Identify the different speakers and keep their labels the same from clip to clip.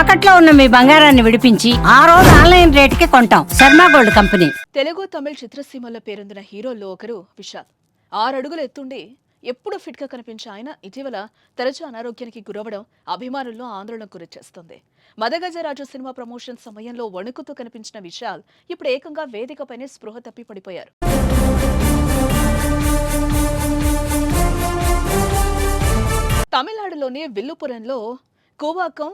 Speaker 1: తాకట్లో ఉన్న మీ బంగారాన్ని విడిపించి ఆ రోజు ఆన్లైన్ రేటుకి కొంటాం. Sharma gold company.
Speaker 2: Telugu Tamil చిత్రసీమలో పేరొందిన హీరోల్లో ఒకరు విశాల్. ఆరడుగులు ఎత్తుండి ఎప్పుడు ఫిట్గా కనిపించే ఆయన ఇటీవల తరచూ అనారోగ్యానికి గురవడం అభిమానుల్లో ఆందోళనకు గురిచేస్తుంది. మదగజరాజు సినిమా ప్రమోషన్ సమయంలో వణుకుతూ కనిపించిన విశాల్ ఇప్పుడు ఏకంగా వేదికపైనే స్పృహ తప్పి పడిపోయారు. తమిళనాడులోని విల్లుపురంలో కోవాకం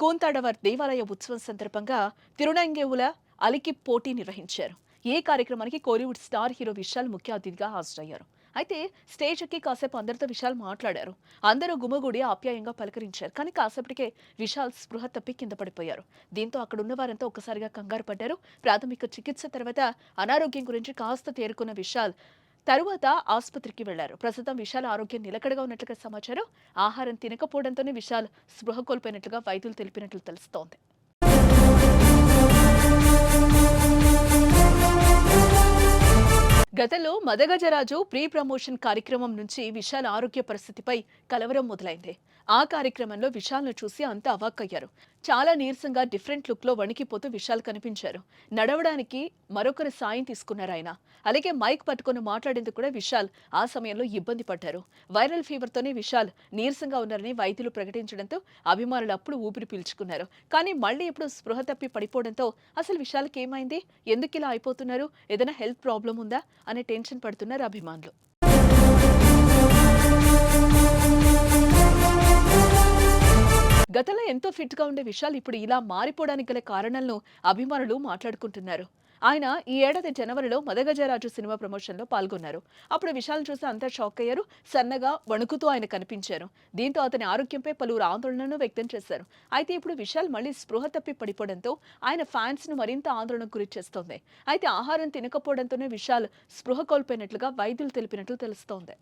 Speaker 2: కూంతాడవర్ దేవాలయ ఉత్సవం సందర్భంగా తిరునంగేవుల అలికి పోటీ నిర్వహించారు. ఏ కార్యక్రమానికి కోలీవుడ్ స్టార్ హీరో విశాల్ ముఖ్య అతిథిగా హాజరయ్యారు. అయితే స్టేజ్ ఎక్కి కాసేపు అందరితో విశాల్ మాట్లాడారు. అందరూ గుమగుడి ఆప్యాయంగా పలకరించారు. కానీ కాసేపటికే విశాల్ స్పృహ తప్పి కింద పడిపోయారు. దీంతో అక్కడ ఉన్న వారంతా ఒక్కసారిగా కంగారు పడ్డారు. ప్రాథమిక చికిత్స తర్వాత అనారోగ్యం గురించి కాస్త తేరుకున్న విశాల్ తరువాత ఆసుపత్రికి వెళ్ళారు. ప్రస్తుతం విశాల్ ఆరోగ్యం నిలకడగా ఉన్నట్లుగా సమాచారం. ఆహారం తినకపోవడంతోనే విశాల్ స్పృహ కోల్పోయినట్లుగా వైద్యులు తెలిపినట్లు తెలుస్తోంది. గతంలో మదగజరాజు ప్రీ ప్రమోషన్ కార్యక్రమం నుంచి విశాల్ ఆరోగ్య పరిస్థితిపై కలవరం మొదలైంది. ఆ కార్యక్రమంలో విశాల్ను చూసి అంతా అవాక్కయ్యారు. చాలా నీరసంగా డిఫరెంట్ లుక్లో వణికిపోతూ విశాల్ కనిపించారు. నడవడానికి మరొకరి సాయం తీసుకున్నారు ఆయన. అలాగే మైక్ పట్టుకొని మాట్లాడేందుకు కూడా విశాల్ ఆ సమయంలో ఇబ్బంది పడ్డారు. వైరల్ ఫీవర్ తోనే విశాల్ నీరసంగా ఉన్నారని వైద్యులు ప్రకటించడంతో అభిమానులు అప్పుడు ఊపిరి పీల్చుకున్నారు. కానీ మళ్ళీ ఇప్పుడు స్పృహ తప్పి పడిపోవడంతో అసలు విశాల్కి ఏమైంది? ఎందుకు ఇలా అయిపోతున్నారు? ఏదైనా హెల్త్ ప్రాబ్లం ఉందా? అనే టెన్షన్ పడుతున్నారు అభిమానులు. గతంలో ఎంతో ఫిట్గా ఉండే విశాల్ ఇప్పుడు ఇలా మారిపోవడానికి గల కారణాలను అభిమానులు మాట్లాడుకుంటున్నారు. ఆయన ఈ ఏడాది జనవరిలో మదగజరాజు సినిమా ప్రమోషన్లో పాల్గొన్నారు. అప్పుడు విశాల్ చూసి అంతా షాక్ అయ్యారు. సన్నగా వణుకుతూ ఆయన కనిపించారు. దీంతో అతని ఆరోగ్యంపై పలువురు ఆందోళనను వ్యక్తం చేశారు. అయితే ఇప్పుడు విశాల్ మళ్ళీ స్పృహ తప్పి పడిపోవడంతో ఆయన ఫ్యాన్స్ను మరింత ఆందోళనకు గురి చేస్తోంది. అయితే ఆహారం తినకపోవడంతోనే విశాల్ స్పృహ కోల్పోయినట్లుగా వైద్యులు తెలిపినట్లు తెలుస్తోంది.